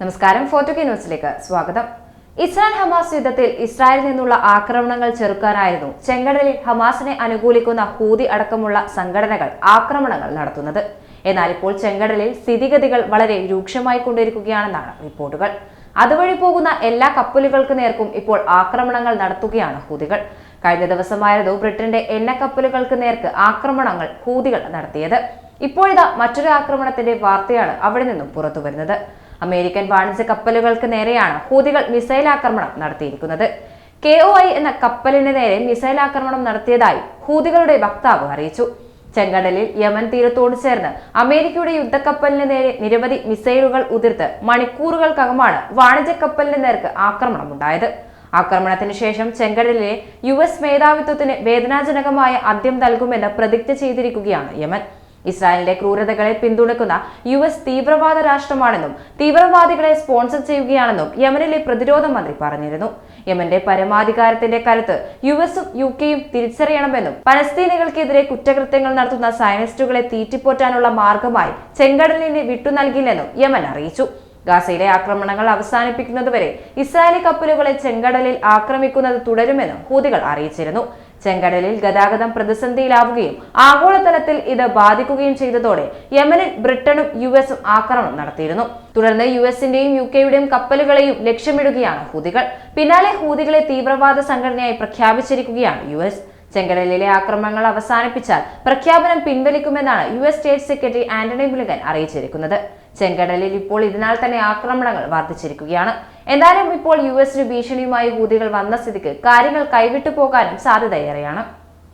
നമസ്കാരം ഫോർട്ടുകെ ന്യൂസിലേക്ക് സ്വാഗതം. ഇസ്രായേൽ ഹമാസ് യുദ്ധത്തിൽ ഇസ്രായേലിൽ നിന്നുള്ള ആക്രമണങ്ങൾ ചെറുക്കാനായിരുന്നു ചെങ്കടലിൽ ഹമാസിനെ അനുകൂലിക്കുന്ന ഹൂതി അടക്കമുള്ള സംഘടനകൾ ആക്രമണങ്ങൾ നടത്തുന്നത്. എന്നാൽ ഇപ്പോൾ ചെങ്കടലിൽ സ്ഥിതിഗതികൾ വളരെ രൂക്ഷമായി കൊണ്ടിരിക്കുകയാണെന്നാണ് റിപ്പോർട്ടുകൾ. അതുവഴി പോകുന്ന എല്ലാ കപ്പലുകൾക്ക് നേർക്കും ഇപ്പോൾ ആക്രമണങ്ങൾ നടത്തുകയാണ് ഹൂതികൾ. കഴിഞ്ഞ ദിവസമായിരുന്നു ബ്രിട്ടന്റെ എണ്ണ കപ്പലുകൾക്ക് നേർക്ക് ആക്രമണങ്ങൾ ഹൂതികൾ നടത്തിയത്. ഇപ്പോഴിതാ മറ്റൊരു ആക്രമണത്തിന്റെ വാർത്തയാണ് അവിടെ നിന്നും പുറത്തു വരുന്നത് അമേരിക്കൻ വാണിജ്യ കപ്പലുകൾക്ക് നേരെയാണ് ഹൂതികൾ മിസൈൽ ആക്രമണം നടത്തിയിരിക്കുന്നത്. കെ ഒ ഐ എന്ന കപ്പലിന് നേരെ മിസൈൽ ആക്രമണം നടത്തിയതായി ഹൂതികളുടെ വക്താവ് അറിയിച്ചു. ചെങ്കടലിൽ യമൻ തീരത്തോട് ചേർന്ന് അമേരിക്കയുടെ യുദ്ധക്കപ്പലിന് നേരെ നിരവധി മിസൈലുകൾ ഉതിർത്ത് മണിക്കൂറുകൾക്കകമാണ് വാണിജ്യ കപ്പലിന് നേർക്ക് ആക്രമണമുണ്ടായത്. ആക്രമണത്തിന് ശേഷം ചെങ്കടലിലെ യു എസ് മേധാവിത്വത്തിന് വേദനാജനകമായ അന്ത്യം നൽകുമെന്ന് പ്രതിജ്ഞ ചെയ്തിരിക്കുകയാണ് യമൻ. ഇസ്രായേലിന്റെ ക്രൂരതകളെ പിന്തുണക്കുന്ന യു എസ് തീവ്രവാദ രാഷ്ട്രമാണെന്നും തീവ്രവാദികളെ സ്പോൺസർ ചെയ്യുകയാണെന്നും യമനിലെ പ്രതിരോധ മന്ത്രി പറഞ്ഞിരുന്നു. യമന്റെ പരമാധികാരത്തിന്റെ കരുത്ത് യു എസും യു കെയും തിരിച്ചറിയണമെന്നും പലസ്തീനികൾക്കെതിരെ കുറ്റകൃത്യങ്ങൾ നടത്തുന്ന സയനിസ്റ്റുകളെ തീറ്റിപ്പോറ്റാനുള്ള മാർഗമായി ചെങ്കടലിനെ വിട്ടു നൽകില്ലെന്നും യമൻ അറിയിച്ചു. ഗാസയിലെ ആക്രമണങ്ങൾ അവസാനിപ്പിക്കുന്നതുവരെ ഇസ്രായേലി കപ്പലുകളെ ചെങ്കടലിൽ ആക്രമിക്കുന്നത് തുടരുമെന്നും ഹൂതികൾ അറിയിച്ചിരുന്നു. ചെങ്കടലിൽ ഗതാഗതം പ്രതിസന്ധിയിലാവുകയും ആഗോളതലത്തിൽ ഇത് ബാധിക്കുകയും ചെയ്തതോടെ യമനിൽ ബ്രിട്ടനും യു എസും ആക്രമണം നടത്തിയിരുന്നു. തുടർന്ന് യു എസിന്റെയും യു കെയുടെയും കപ്പലുകളെയും ലക്ഷ്യമിടുകയാണ് ഹൂതികൾ. പിന്നാലെ ഹൂതികളെ തീവ്രവാദ സംഘടനയായി പ്രഖ്യാപിച്ചിരിക്കുകയാണ് യു എസ്. ചെങ്കടലിലെ ആക്രമണങ്ങൾ അവസാനിപ്പിച്ചാൽ പ്രഖ്യാപനം പിൻവലിക്കുമെന്നാണ് U S state secretary Antony Blinken അറിയിച്ചിരിക്കുന്നത്. ചെങ്കടലിൽ ഇപ്പോൾ ഇതിനാൽ തന്നെ ആക്രമണങ്ങൾ വർദ്ധിച്ചിരിക്കുകയാണ്. എന്തായാലും ഇപ്പോൾ യു എസിന് ഭീഷണിയുമായി ഹൂതികൾ വന്ന സ്ഥിതിക്ക് കാര്യങ്ങൾ കൈവിട്ടു പോകാനും സാധ്യതയേറെയാണ്.